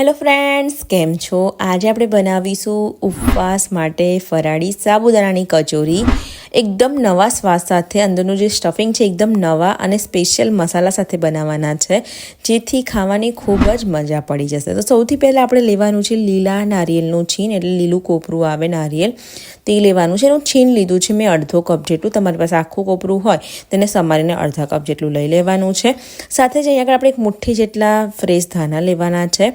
Hello friends કેમ છો? આજે આપણે બનાવીશું ઉપવાસ માટે ફરાળી સાબુદાણાની કચોરી. એકદમ નવા સ્વાદ સાથે અંદરનું જે સ્ટફિંગ છે, એકદમ નવા અને સ્પેશિયલ મસાલા સાથે બનાવવાના છે, જેથી ખાવાની ખૂબ જ મજા પડી જશે. તો સૌથી પહેલાં આપણે લેવાનું છે લીલા નારિયેળનું છીન એટલે લીલું કોપરું આવે નારિયેળ, તે લેવાનું છે. એનું છીન લીધું છે મેં અડધો કપ જેટલું, તમારી પાસે આખું કોપરું હોય, તેને સમારીને અડધા કપ જેટલું લઈ લેવાનું છે. સાથે જ અહીંયા આગળ આપણે એક મુઠ્ઠી જેટલા ફ્રેશ ધાના લેવાના છે.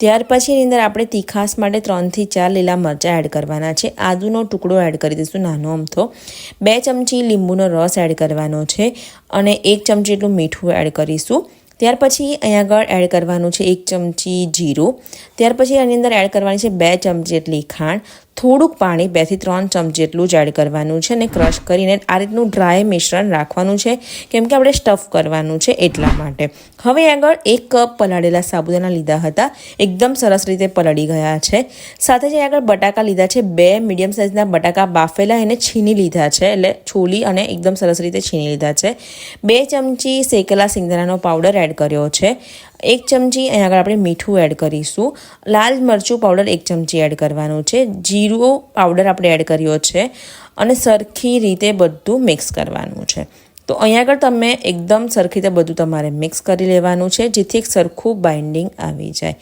ત્યાર પછી એની અંદર આપણે તીખાસ માટે ત્રણથી ચાર લીલા મરચાં એડ કરવાના છે. આદુનો ટુકડો એડ કરી દઈશું નાનો અમથો. બે ચમચી લીંબુનો રસ એડ કરવાનો છે અને એક ચમચી એટલું મીઠું એડ કરીશું. ત્યાર પછી અહીંયા આગળ એડ કરવાનું છે એક ચમચી જીરું. ત્યાર પછી આની અંદર એડ કરવાની છે બે ચમચી એટલી ખાંડ. થોડુંક પાણી બેથી ત્રણ ચમચી જેટલું જ એડ કરવાનું છે અને ક્રશ કરીને આ રીતનું ડ્રાય મિશ્રણ રાખવાનું છે. કેમ કે આપણે સ્ટફ કરવાનું છે એટલા માટે. હવે આગળ એક કપ પલાળેલા સાબુદાણા લીધા હતા. એકદમ સરસ રીતે પલળી ગયા છે. સાથે જ આગળ બટાકા લીધા છે. બે મીડિયમ સાઇઝના બટાકા બાફેલા એને છીની લીધા છે. એટલે છોલી અને એકદમ સરસ રીતે છીની લીધા છે. બે ચમચી શેકેલા સિંગદાણાનો પાવડર એડ કર્યો છે. એક ચમચી, અહીં આગળ આપણે મીઠું એડ કરીશું. લાલ મરચું પાવડર એક ચમચી એડ કરવાનું છે. જીરું પાવડર આપણે એડ કર્યો છે. અને સરખી રીતે બધું મિક્સ કરવાનું છે. તો અહીંયા આગળ તમે એકદમ સરખી રીતે બધું તમારે મિક્સ કરી લેવાનું છે, જેથી એક સરખું બાઇન્ડિંગ આવી જાય.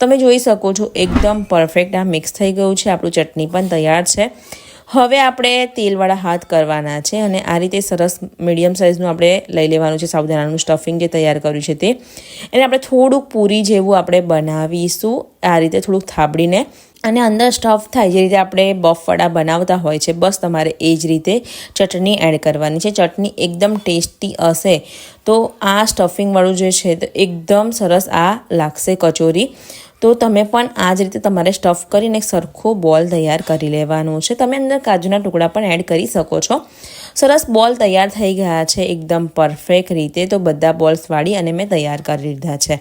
તમે જોઈ શકો છો, એકદમ પરફેક્ટ આ મિક્સ થઈ ગયું છે. આપણું ચટણી પણ તૈયાર છે. હવે આપણે તેલવાળા હાથ કરવાના છે અને આ રીતે સરસ મીડિયમ સાઇઝનું આપણે લઈ લેવાનું છે સાબુદાણાનું સ્ટફિંગ જે તૈયાર કર્યું છે તે. એને આપણે થોડુંક પૂરી જેવું આપણે બનાવીશું. આ રીતે થોડુંક થાબડીને. અને અંદર સ્ટફ થાય જે રીતે આપણે બફવાડા બનાવતા હોય છે, બસ તમારે એ જ રીતે ચટણી એડ કરવાની છે. ચટણી એકદમ ટેસ્ટી હશે. તો આ સ્ટફિંગવાળું જે છે તો એકદમ સરસ આ લાગશે કચોરી. તો તમે પણ આ જ રીતે તમારે સ્ટફ કરીને એક સરખો બોલ તૈયાર કરી લેવાનું છે. તમે અંદર કાજુના ટુકડા પણ એડ કરી શકો છો. સરસ બોલ તૈયાર થઈ ગયા છે, એકદમ પરફેક્ટ રીતે. તો બધા બોલ્સ વાળી અને મેં તૈયાર કરી લીધા છે.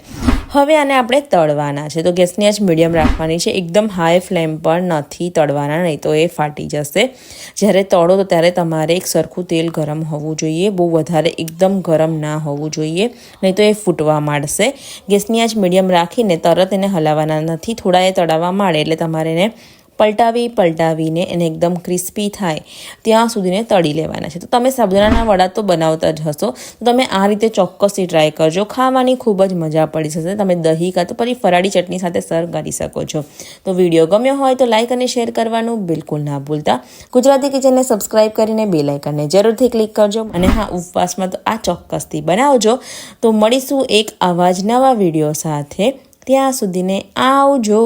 હવે આને આપણે તળવાના છે. તો ગેસની આજ મીડિયમ રાખવાની છે. એકદમ હાઈ ફ્લેમ પર નથી તળવાના, નહીં તો એ ફાટી જશે. જ્યારે તળો તો ત્યારે તમારે એક સરખું તેલ ગરમ હોવું જોઈએ. બહુ વધારે એકદમ ગરમ ના હોવું જોઈએ, નહીં તો એ ફૂટવા માંડશે. ગેસની આજ મીડિયમ રાખીને તરત એને હલાવવાના નથી, થોડા એ તળાવવા માંડે એટલે તમારે એને પલટાવી, પલટાવીને એને એકદમ ક્રિસ્પી થાય, ત્યાં સુધીને તળી લેવાના છે. તો તમે સાબુદાણાના વડા તો બનાવતા જ હશો. તો તમે આ રીતે ચોક્કસથી ટ્રાય કરજો. ખાવાની ખૂબ જ મજા પડી જશે. તમે દહીં કાં તો પછી ફરાળી ચટણી સાથે સર્વ કરી શકો છો. તો વીડિયો ગમ્યો હોય તો લાઇક અને શેર કરવાનું બિલકુલ ના ભૂલતા. ગુજરાતી કિચનને સબસ્ક્રાઇબ કરીને બે લાઇકનને જરૂરથી ક્લિક કરજો. અને હા, ઉપવાસમાં તો આ ચોક્કસથી બનાવજો. તો મળીશું એક આવા નવા વીડિયો સાથે. ત્યાં સુધીને આવજો.